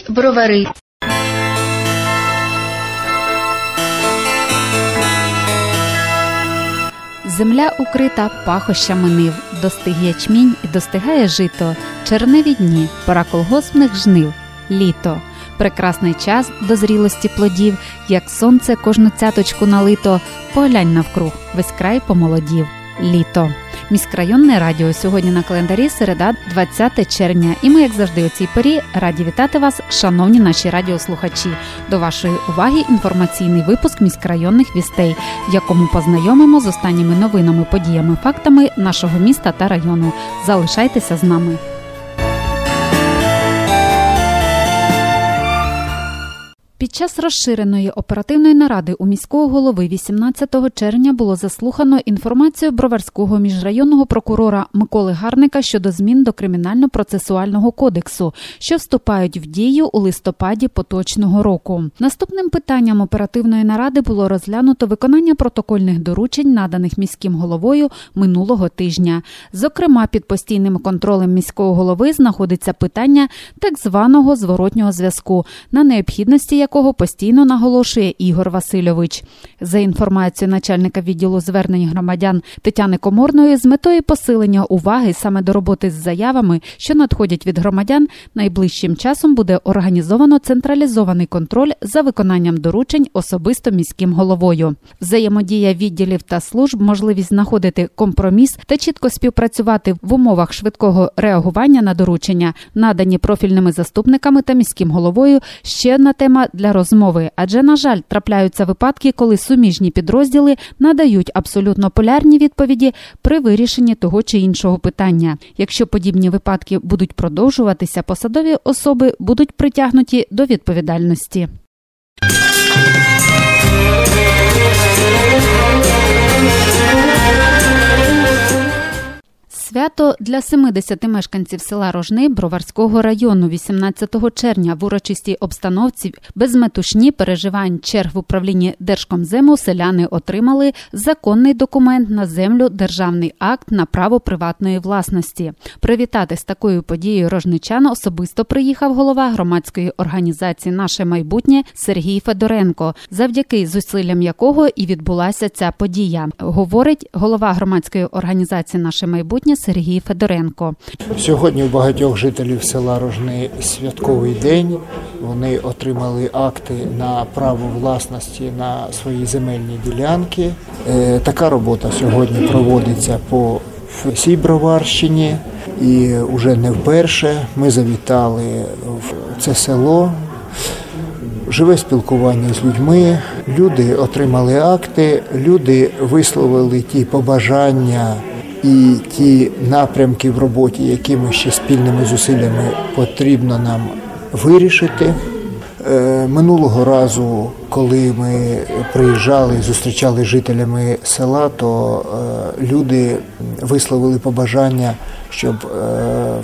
Говорять бровари. Земля укрита пахощами нив, достиг ячмінь і достигає жито, черневі дні, пора колгоспних жнив, літо, прекрасний час до зрілості плодів, як сонце кожну цяточку налито, поглянь навкруг, весь край помолодів, літо. Міськрайонне радіо сьогодні на календарі середа, 20 червня. І ми, як завжди, у цій порі раді вітати вас, шановні наші радіослухачі. До вашої уваги інформаційний випуск міськрайонних вістей, в якому познайомимо з останніми новинами, подіями, фактами нашого міста та району. Залишайтеся з нами. Під час розширеної оперативної наради у міського голови 18 червня було заслухано інформацію броварського міжрайонного прокурора Миколи Гарника щодо змін до кримінально-процесуального кодексу, що вступають в дію у листопаді поточного року. Наступним питанням оперативної наради було розглянуто виконання протокольних доручень, наданих міським головою минулого тижня. Зокрема, під постійним контролем міського голови знаходиться питання так званого зворотнього зв'язку, на необхідності якого постійно наголошує Ігор Васильович. За інформацією начальника відділу звернень громадян Тетяни Коморної, з метою посилення уваги саме до роботи з заявами, що надходять від громадян, найближчим часом буде організовано централізований контроль за виконанням доручень особисто міським головою. Взаємодія відділів та служб, можливість знаходити компроміс та чітко співпрацювати в умовах швидкого реагування на доручення, надані профільними заступниками та міським головою. Ще одна тема для розмови, адже, на жаль, трапляються випадки, коли суміжні підрозділи надають абсолютно полярні відповіді при вирішенні того чи іншого питання. Якщо подібні випадки будуть продовжуватися, посадові особи будуть притягнуті до відповідальності. Свято для 70 мешканців села Рожни Броварського району 18 червня в урочистій обстановці без метушні переживань черг в управлінні Держкомзему селяни отримали законний документ на землю, державний акт на право приватної власності. Привітати з такою подією рожничан особисто приїхав голова громадської організації Наше майбутнє Сергій Федоренко, завдяки зусиллям якого і відбулася ця подія. Говорить голова громадської організації Наше майбутнє. Сергій Федоренко. Сьогодні у багатьох жителів села Рожни святковий день. Вони отримали акти на право власності на свої земельні ділянки. Е, така робота сьогодні проводиться по всій Броварщині і вже не вперше ми завітали в це село. Живе спілкування з людьми, люди отримали акти, люди висловили ті побажання і ті напрямки в роботі, які ми ще спільними зусиллями потрібно нам вирішити. Е, минулого разу, коли ми приїжджали, зустрічали жителями села, то е, люди висловили побажання, щоб е,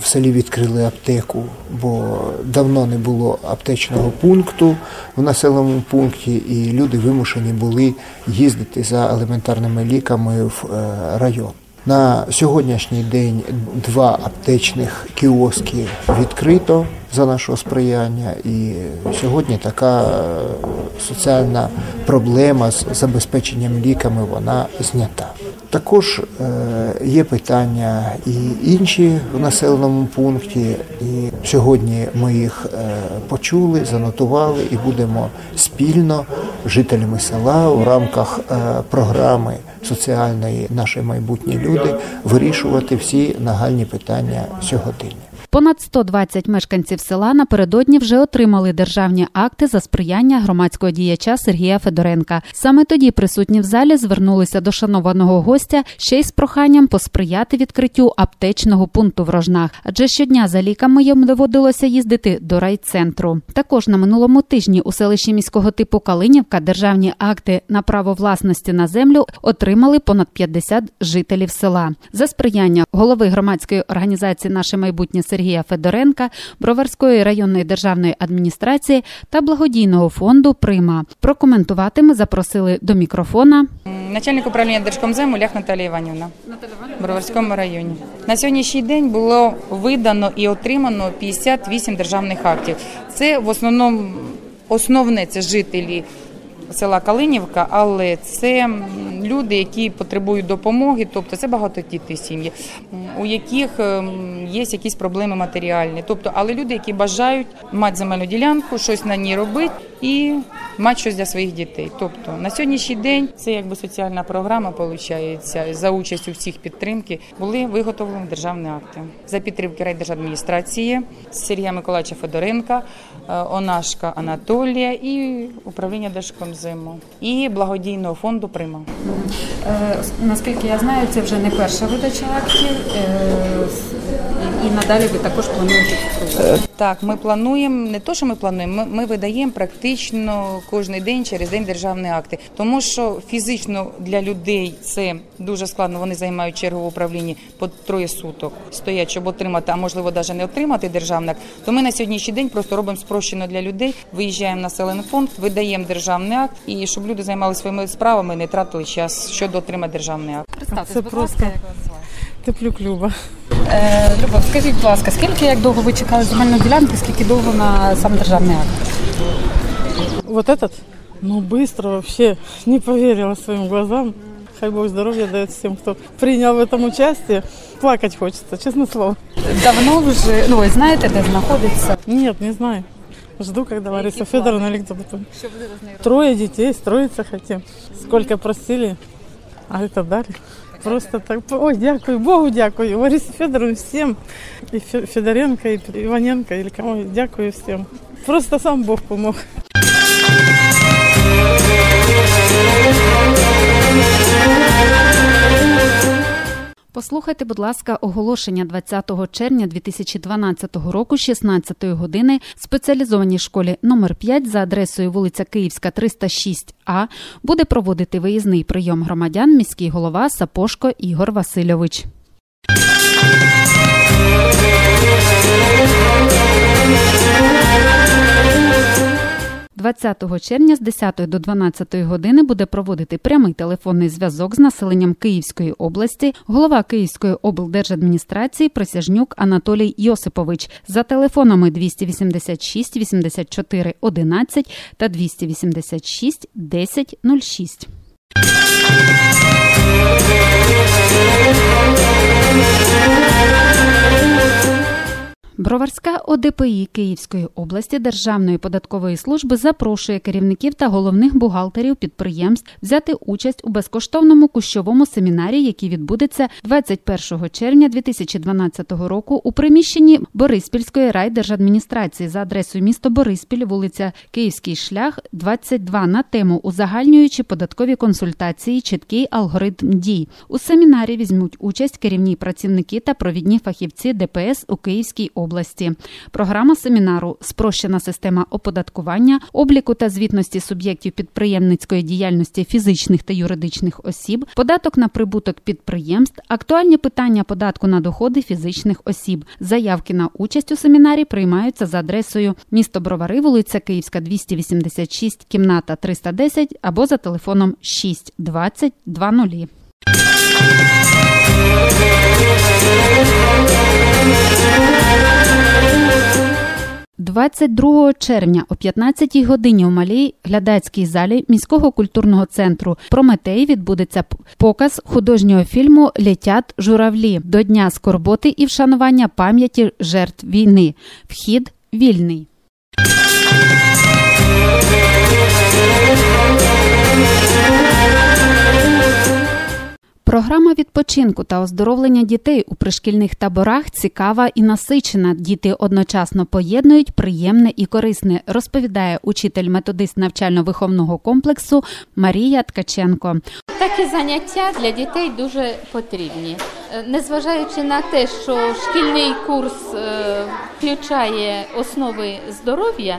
в селі відкрили аптеку, бо давно не було аптечного пункту в населеному пункті, і люди вимушені були їздити за елементарними ліками в район. На сьогоднішній день два аптечних кіоски відкрито за нашого сприяння, і сьогодні така е, соціальна проблема з забезпеченням ліками вона знята. Також е, є питання і інші в населеному пункті, і сьогодні ми їх е, почули, занотували і будемо спільно жителями села у рамках програми соціальної наші майбутні люди вирішувати всі нагальні питання сьогодення. Понад 120 мешканців села напередодні вже отримали державні акти за сприяння громадського діяча Сергія Федоренка. Саме тоді присутні в залі звернулися до шанованого гостя ще й з проханням посприяти відкриттю аптечного пункту в рожнах, адже щодня за ліками їм доводилося їздити до райцентру. Також на минулому тижні у селищі міського типу Калинівка державні акти на право власності на землю отримали понад 50 жителів села за сприяння голови громадської організації Наше майбутнє Сергія Федоренка, Броварської районної державної адміністрації та благодійного фонду Прима. Прокоментувати ми запросили до мікрофона. Начальник управління Держкомзему Лях Наталія Іванівна в Броварському районі. На сьогоднішній день було видано і отримано 58 державних актів. Це в основному основне це жителі села Калинівка, але це люди, які потребують допомоги, тобто це багатодітні сім'ї, у яких ем, є якісь проблеми матеріальні. Тобто, але люди, які бажають мати земельну ділянку, щось на ній робити і мати щось для своїх дітей. Тобто на сьогоднішній день це якби соціальна програма, виходить, за участю всіх підтримки були виготовлені державні акти за підтримки райдержадміністрації Сергія Миколаївича Федоренка, е, Онашка Анатолія і управління Держкомзиму і благодійного фонду Прима. Е, Наскільки я знаю, це вже не перша видача актів, е, і надалі ви також плануєте це Так, ми плануємо не то, що ми плануємо, ми, ми видаємо практично кожен день через день державні акти, тому що фізично для людей це дуже складно. Вони займають чергу в управлінні по троє суток, стоять, щоб отримати, а можливо навіть не отримати державний акт. То ми на сьогоднішній день просто робимо спрощено для людей. Виїжджаємо на населений пункт, видаємо державний акт, і щоб люди займалися своїми справами, не тратили час щодо отримати державний акт. Це просто теплюк Люба. Е, Любов, скажіть, будь ласка, скільки як довго ви чекали земельну ділянку, скільки довго на сам державний акт? Вот этот, ну быстро вообще, не поверила своим глазам. Хай Бог здоровья дает всем, кто принял в этом участие. Плакать хочется, честное слово. Давно вже ну ви знаєте, де знаходиться? Нет, не знаю. Жду, когда Лариса Федоровна или кто потом. Трое детей, строиться хотим. Сколько просили, а это дали. Просто так, ой, дякую, Богу дякую, Борису Федору всім. І Фе- Федоренко, і Іваненко, і кому, дякую всім. Просто сам Бог помог. Послухайте, будь ласка, оголошення 20 червня 2012 року, 16 години, в спеціалізованій школі номер 5 за адресою вулиця Київська, 306А буде проводити виїзний прийом громадян міський голова Сапошко Ігор Васильович. 20 червня з 10 до 12 години буде проводити прямий телефонний зв'язок з населенням Київської області, голова Київської облдержадміністрації Присяжнюк Анатолій Йосипович за телефонами 286 84 11 та 286 10 06. Броварська ОДПІ Київської області Державної податкової служби запрошує керівників та головних бухгалтерів підприємств взяти участь у безкоштовному кущовому семінарі, який відбудеться 21 червня 2012 року у приміщенні Бориспільської райдержадміністрації за адресою місто Бориспіль, вулиця Київський шлях, 22 на тему узагальнюючи податкові консультації, чіткий алгоритм дій. У семінарі візьмуть участь керівні працівники та провідні фахівці ДПС у Київській області. Програма семінару спрощена система оподаткування, обліку та звітності суб'єктів підприємницької діяльності фізичних та юридичних осіб, податок на прибуток підприємств, актуальні питання податку на доходи фізичних осіб. Заявки на участь у семінарі приймаються за адресою місто Бровари, вулиця Київська, 286, кімната 310 або за телефоном 6 20 20. 22 червня о 15 годині у малій глядацькій залі міського культурного центру Прометей відбудеться показ художнього фільму Летять журавлі до Дня скорботи і вшанування пам'яті жертв війни. Вхід вільний. Програма відпочинку та оздоровлення дітей у пришкільних таборах цікава і насичена. Діти одночасно поєднують приємне і корисне, розповідає учитель методист навчально-виховного комплексу Марія Ткаченко. Такі заняття для дітей дуже потрібні. Е, Незважаючи на те, що шкільний курс е, включає основи здоров'я,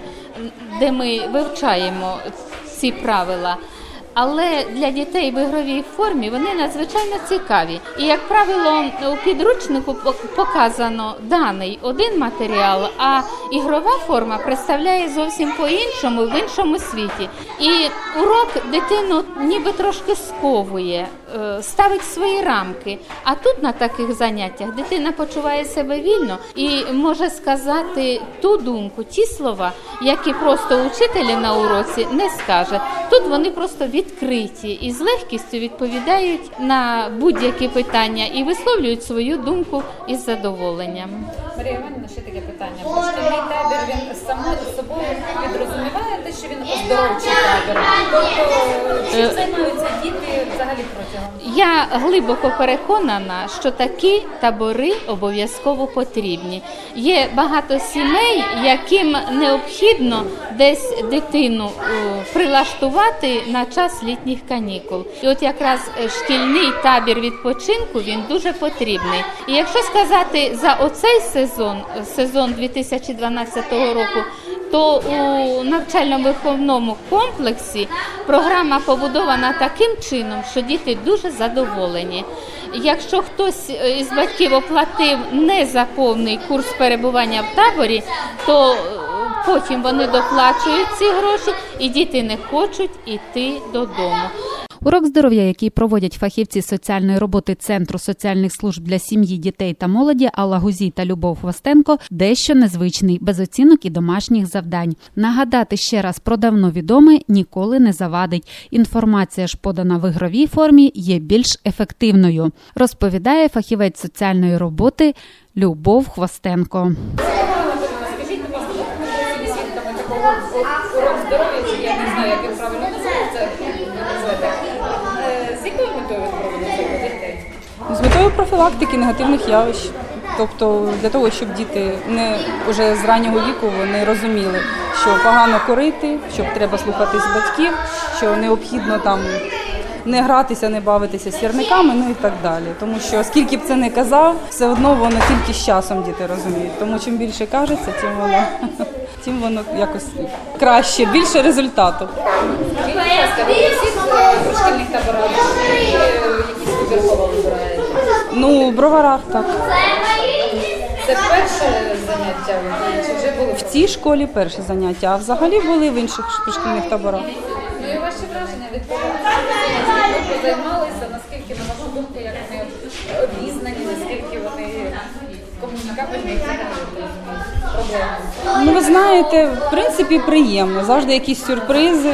де ми вивчаємо ці правила. Але для дітей в ігровій формі вони надзвичайно цікаві. І, як правило, у підручнику пок- показано даний один матеріал, а ігрова форма представляє зовсім по-іншому в іншому світі. І урок дитину ніби трошки сковує, ставить свої рамки. А тут на таких заняттях дитина почуває себе вільно і може сказати ту думку, ті слова, які просто учителі на уроці не скаже. Тут вони просто відкриті і з легкістю відповідають на будь-які питання і висловлюють свою думку із задоволенням. Марія Іванівна, ще таке питання. Шкільний табір він само собою підрозуміває те, що він оздоровчий табір. Тобто чим займаються діти взагалі протягом? Я глибоко переконана, що такі табори обов'язково потрібні. Є багато сімей, яким необхідно десь дитину е, прилаштувати на час літніх канікул. І от якраз е, шкільний табір відпочинку він дуже потрібний. І якщо сказати за оцей сезон, сезон 2012 року, то у навчально-виховному комплексі програма побудована таким чином, що діти дуже задоволені. Якщо хтось е, із батьків оплатив не за повний курс перебування в таборі, то е, потім вони доплачують ці гроші, і діти не хочуть іти додому. Урок здоров'я, який проводять фахівці соціальної роботи Центру соціальних служб для сім'ї, дітей та молоді Алла Гузій та Любов Хвостенко, дещо незвичний, без оцінок і домашніх завдань. Нагадати ще раз про давно відоме ніколи не завадить. Інформація ж подана в ігровій формі є більш ефективною, розповідає фахівець соціальної роботи Любов Хвостенко. Скажіть, будь ласка, урок здоров'я, я не знаю, як він правильно називається, назвете. Е, З якою метою ви проводите для дітей? з метою профілактики негативних явищ. Тобто для того, щоб діти не вже з раннього віку вони розуміли, що погано корити, що треба слухатись батьків, що необхідно там не гратися, не бавитися з сірниками, ну і так далі. Тому що скільки б це не казав, все одно воно тільки з часом діти розуміють. Тому чим більше кажеться, тим воно тим воно якось краще, більше результату. Скажіть, будь ласка, ви всі в шкільних таборах е, вибірково вибираєте? Ну, в броварах так. Це перше заняття чи вже були? В цій школі перші заняття, а взагалі були в інших шкільних таборах. Ну і ваші враження від того, наскільки ви займалися, наскільки, на вашу думку, як вони обізнані, наскільки вони комунікабельні, проблеми? Ну, ви знаєте, в принципі, приємно. Завжди якісь сюрпризи,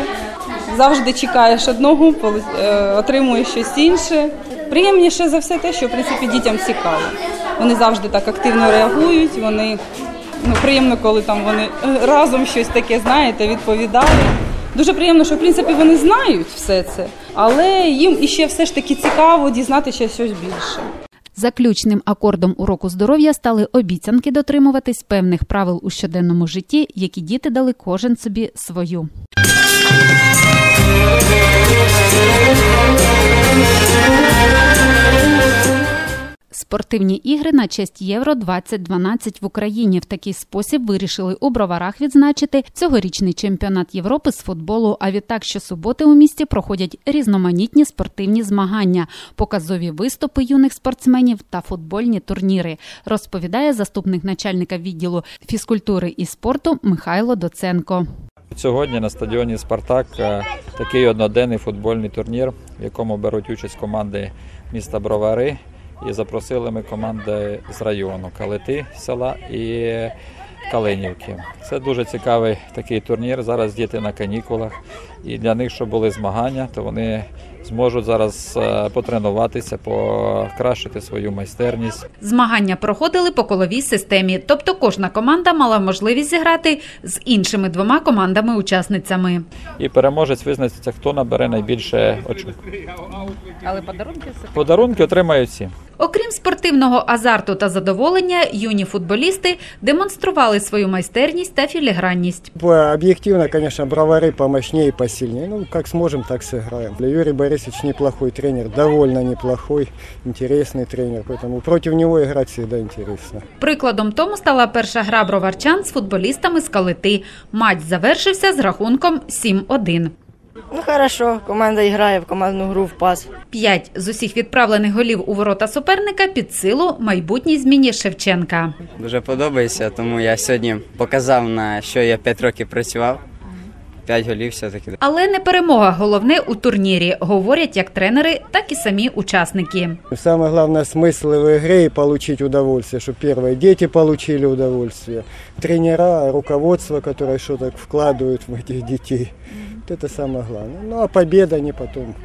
завжди чекаєш одного, е, отримуєш щось інше. Приємніше за все те, що в принципі дітям цікаво. Вони завжди так активно реагують. Вони ну, приємно, коли там вони е, разом щось таке, знаєте, відповідають. Дуже приємно, що в принципі вони знають все це, але їм іще все ж таки цікаво дізнатися щось більше. Заключним акордом уроку здоров'я стали обіцянки дотримуватись певних правил у щоденному житті, які діти дали кожен собі свою. Спортивні ігри на честь Євро 2012 в Україні в такий спосіб вирішили у броварах відзначити цьогорічний чемпіонат Європи з футболу. А відтак щосуботи у місті проходять різноманітні спортивні змагання, показові виступи юних спортсменів та футбольні турніри. Розповідає заступник начальника відділу фізкультури і спорту Михайло Доценко. Сьогодні на стадіоні Спартак е, такий одноденний футбольний турнір, в якому беруть участь команди міста Бровари. І запросили ми команди з району Калити села і Калинівки. Це дуже цікавий такий турнір. Зараз діти на канікулах. І для них, щоб були змагання, то вони зможуть зараз е, потренуватися, покращити свою майстерність. Змагання проходили по коловій системі, тобто кожна команда мала можливість зіграти з іншими двома командами-учасницями. І переможець визначиться, хто набере найбільше очок. Але подарунки все Подарунки отримають всі. Окрім спортивного азарту та задоволення, юні футболісти демонстрували свою майстерність та філігранність. Объективно, конечно, бровары помощнее и посильнее. Ну, как сможем, так сыграем. Юрий Борисович неплохой тренер, довольно неплохой, интересный тренер. Поэтому против него играть всегда интересно. Прикладом тому стала перша гра броварчан з футболістами з Калити. Матч завершився з рахунком 7-1. Ну хорошо, команда грає в командну гру в пас. П'ять з усіх відправлених голів у ворота суперника під силу майбутній зміні Шевченка. Дуже подобається, тому я сьогодні показав, на що я 5 років працював. 5 голів все-таки. Але не перемога головне у турнірі, говорять як тренери, так і самі учасники. Самое главное смысл в игре и получить удовольствие, чтобы первые дети получили удовольствие, тренера, руководство, которое что-то вкладывают в этих детей. Вот это самое главное. Ну а победа не потом.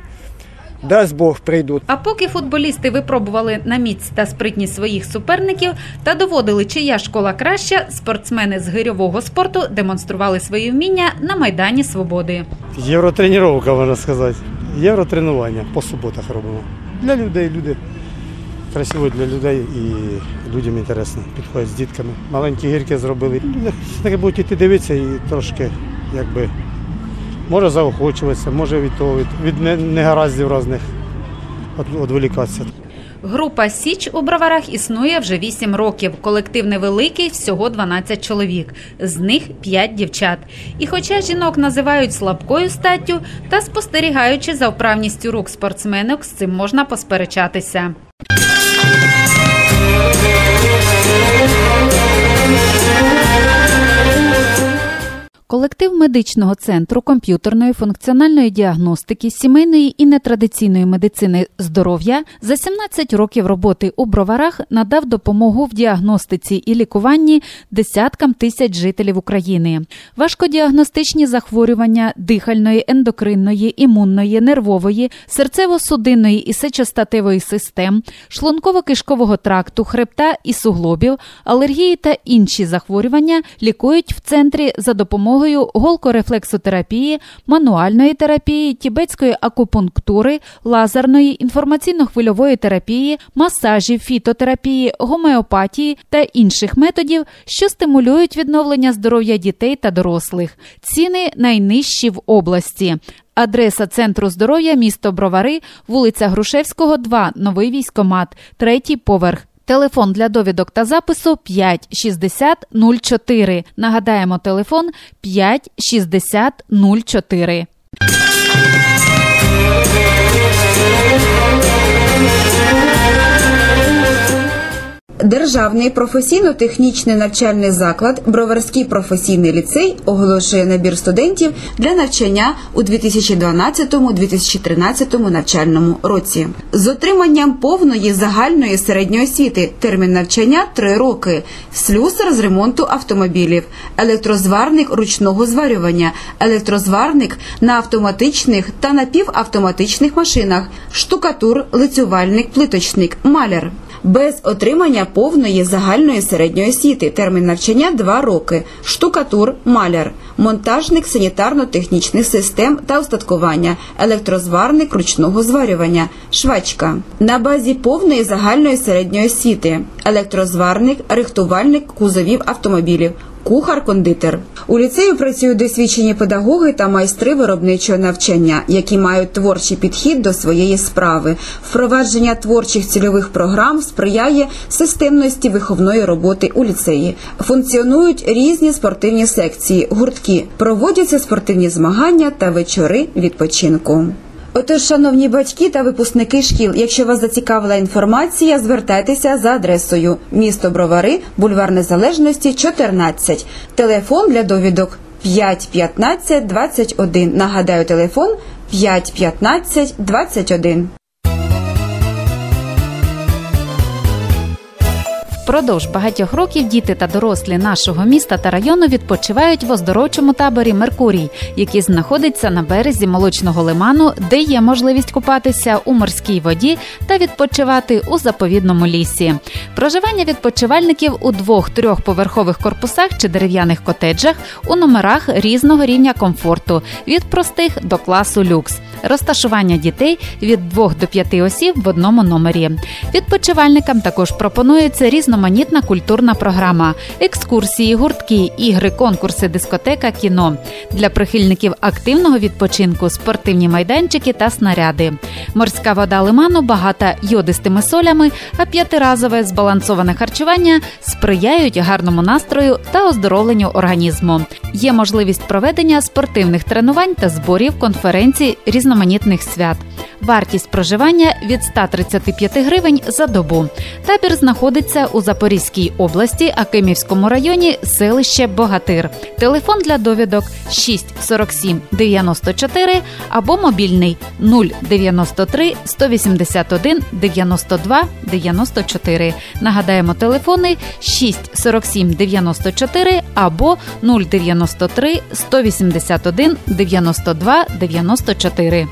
Даст Бог, прийдуть. А поки футболісти випробували на міць та спритність своїх суперників та доводили, чия школа краща, спортсмени з гирьового спорту демонстрували свої вміння на майдані свободи. Євротренування, можна сказати. Євротренування по суботах робимо. Для людей, люди красиво для людей і людям інтересно. Підходять з дітками. Маленькі гірки зробили. Таке будуть іти дивитися і трошки якби може заохочуватися, може від того від, від не- негараздів різних відволікатися. Група Січ у броварах існує вже 8 років. Колектив невеликий, всього 12 чоловік, з них 5 дівчат. І хоча жінок називають слабкою статтю, та спостерігаючи за вправністю рук спортсменок, з цим можна посперечатися. Колектив медичного центру комп'ютерної функціональної діагностики, сімейної і нетрадиційної медицини здоров'я за 17 років роботи у броварах надав допомогу в діагностиці і лікуванні десяткам тисяч жителів України. Важкодіагностичні захворювання дихальної, ендокринної, імунної, нервової, серцево-судинної і сечостатевої систем, шлунково-кишкового тракту, хребта і суглобів, алергії та інші захворювання лікують в центрі за допомогою голкорефлексотерапії, мануальної терапії, тібетської акупунктури, лазерної, інформаційно-хвильової терапії, масажів, фітотерапії, гомеопатії та інших методів, що стимулюють відновлення здоров'я дітей та дорослих. Ціни найнижчі в області. Адреса центру здоров'я місто Бровари, вулиця Грушевського, 2, новий військомат, третій поверх. Телефон для довідок та запису 5 60 04. Нагадаємо, телефон 5 60 04. Державний професійно-технічний навчальний заклад Броварський професійний ліцей оголошує набір студентів для навчання у 2012-2013 навчальному році з отриманням повної загальної середньої освіти. Термін навчання 3 роки. Слюсар з ремонту автомобілів, електрозварник ручного зварювання, електрозварник на автоматичних та напівавтоматичних машинах, штукатур, лицювальник, плиточник, маляр без отримання повної загальної середньої освіти. Термін навчання 2 роки. Штукатур, маляр, монтажник санітарно-технічних систем та устаткування, електрозварник ручного зварювання, швачка. На базі повної загальної середньої освіти. Електрозварник, рихтувальник кузовів автомобілів. Кухар-кондитер у ліцею працюють досвідчені педагоги та майстри виробничого навчання, які мають творчий підхід до своєї справи. Впровадження творчих цільових програм сприяє системності виховної роботи у ліцеї. Функціонують різні спортивні секції, гуртки, проводяться спортивні змагання та вечори відпочинку. Отож, шановні батьки та випускники шкіл, якщо вас зацікавила інформація, звертайтеся за адресою місто Бровари, бульвар Незалежності, 14. Телефон для довідок 5 15 21. Нагадаю, телефон 5 15 21. Впродовж багатьох років діти та дорослі нашого міста та району відпочивають в оздоровчому таборі Меркурій, який знаходиться на березі молочного лиману, де є можливість купатися у морській воді та відпочивати у заповідному лісі. Проживання відпочивальників у двох-трьох поверхових корпусах чи дерев'яних котеджах у номерах різного рівня комфорту від простих до класу люкс. Розташування дітей від 2 до 5 осіб в одному номері. Відпочивальникам також пропонується різноманітна культурна програма, екскурсії, гуртки, ігри, конкурси, дискотека, кіно. Для прихильників активного відпочинку спортивні майданчики та снаряди. Морська вода лиману багата йодистими солями, а п'ятиразове збалансоване харчування сприяють гарному настрою та оздоровленню організму. Є можливість проведення спортивних тренувань та зборів, конференцій, різноманітних свят. Вартість проживання від 135 гривень за добу. Табір знаходиться у Запорізькій області, Акимівському районі, селище Богатир. Телефон для довідок 6 47 94 або мобільний 093 181 92 94. Нагадаємо телефони 6 47 94 або 093 181 92 94.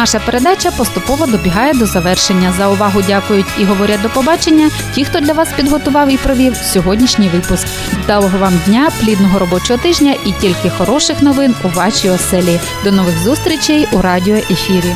Наша передача поступово добігає до завершення. За увагу дякують і говорять до побачення. Ті, хто для вас підготував і провів сьогоднішній випуск. Вдалого вам дня, плідного робочого тижня і тільки хороших новин у вашій оселі. До нових зустрічей у радіоефірі.